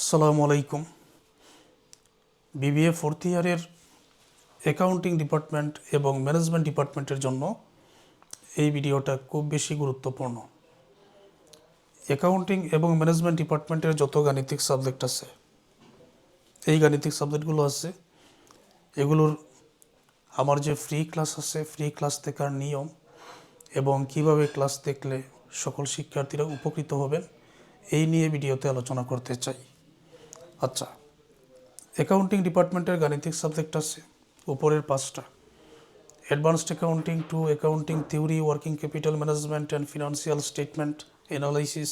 আসসালামু আলাইকুম। BBA fourth ইয়ারের অ্যাকাউন্টিং ডিপার্টমেন্ট এবং ম্যানেজমেন্ট ডিপার্টমেন্টের জন্য এই ভিডিওটা খুব বেশি গুরুত্বপূর্ণ। অ্যাকাউন্টিং এবং ম্যানেজমেন্ট ডিপার্টমেন্টের যত গাণিতিক সাবজেক্ট আছে, এই গাণিতিক সাবজেক্টগুলো আছে, এগুলোর আমার যে ফ্রি ক্লাস আছে ফ্রি ক্লাস দেখার নিয়ম এবং কীভাবে ক্লাস দেখলে সকল শিক্ষার্থীরা উপকৃত হবেন, এই নিয়ে ভিডিওতে আলোচনা করতে চাই। আচ্ছা অ্যাকাউন্টিং ডিপার্টমেন্টের গাণিতিক সাবজেক্ট আছে, উপরের পাঁচটা। Advanced accounting two accounting theory working capital management and financial statement analysis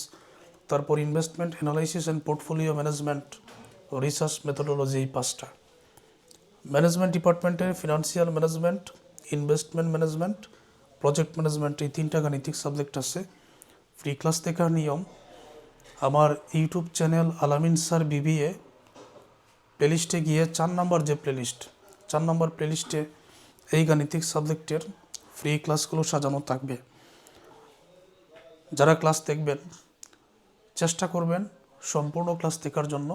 তারপর investment analysis and portfolio management research methodology এই পাঁচটা। ম্যানেজমেন্ট ডিপার্টমেন্টের financial management investment management project management এই তিনটা গাণিতিক সাবজেক্ট আছে। ফ্রি ক্লাস দেখার নিয়ম, আমার YouTube channel Alamin sir BBA প্লেলিস্টে গিয়ে চার নম্বর যে প্লেলিস্ট, চার নম্বর প্লেলিস্টে এই গাণিতিক সাবজেক্টের ফ্রি ক্লাসগুলো সাজানো থাকবে। যারা ক্লাস দেখবেন, চেষ্টা করবেন সম্পূর্ণ ক্লাস দেখার জন্য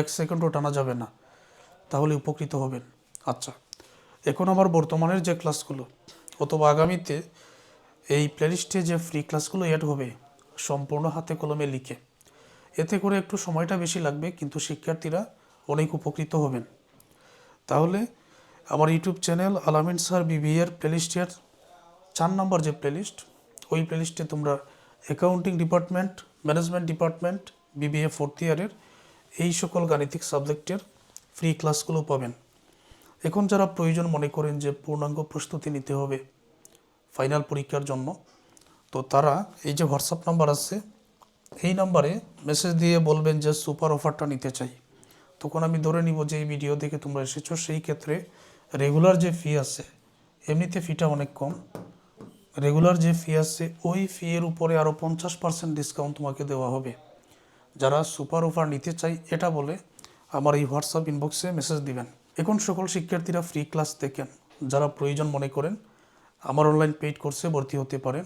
এক সেকেন্ডও টানা যাবে না, তাহলে উপকৃত হবেন। আচ্ছা এখন আমার বর্তমানের যে ক্লাসগুলো অথবা আগামীতে এই প্লেলিস্টে যে ফ্রি ক্লাসগুলো অ্যাড হবে, সম্পূর্ণ হাতে কলমে লিখে। এতে করে একটু সময়টা বেশি লাগবে, কিন্তু শিক্ষার্থীরা অনেক উপকৃত হবেন। তাহলে আমার ইউটিউব চ্যানেল আলামিন স্যার বিবিএর প্লেলিস্টের চার নম্বর যে প্লেলিস্ট ওই প্লেলিস্টে তোমরা accounting department management department BBA fourth ইয়ারের এই সকল গাণিতিক সাবজেক্টের ফ্রি ক্লাসগুলো পাবেন। এখন যারা প্রয়োজন মনে করেন যে পূর্ণাঙ্গ প্রস্তুতি নিতে হবে ফাইনাল পরীক্ষার জন্য, তো তারা এই যে হোয়াটসঅ্যাপ নাম্বার আছে, এই নাম্বারে মেসেজ দিয়ে বলবেন যে সুপার অফারটা নিতে চাই। তখন আমি ধরে নিব যে এই ভিডিও দেখে তোমরা এসেছ, সেই ক্ষেত্রে রেগুলার যে ফি আছে, এমনিতে ফিটা অনেক কম। রেগুলার যে ফি আছে, ওই ফি এর উপরে আরও পঞ্চাশ পার্সেন্ট ডিসকাউন্ট তোমাকে দেওয়া হবে। যারা সুপার অফার নিতে চাই এটা বলে আমার এই হোয়াটসঅ্যাপ ইনবক্সে মেসেজ দিবেন। এখন সকল শিক্ষার্থীরা ফ্রি ক্লাস দেখেন। যারা প্রয়োজন মনে করেন, আমার অনলাইন পেইড কোর্সে ভর্তি হতে পারেন।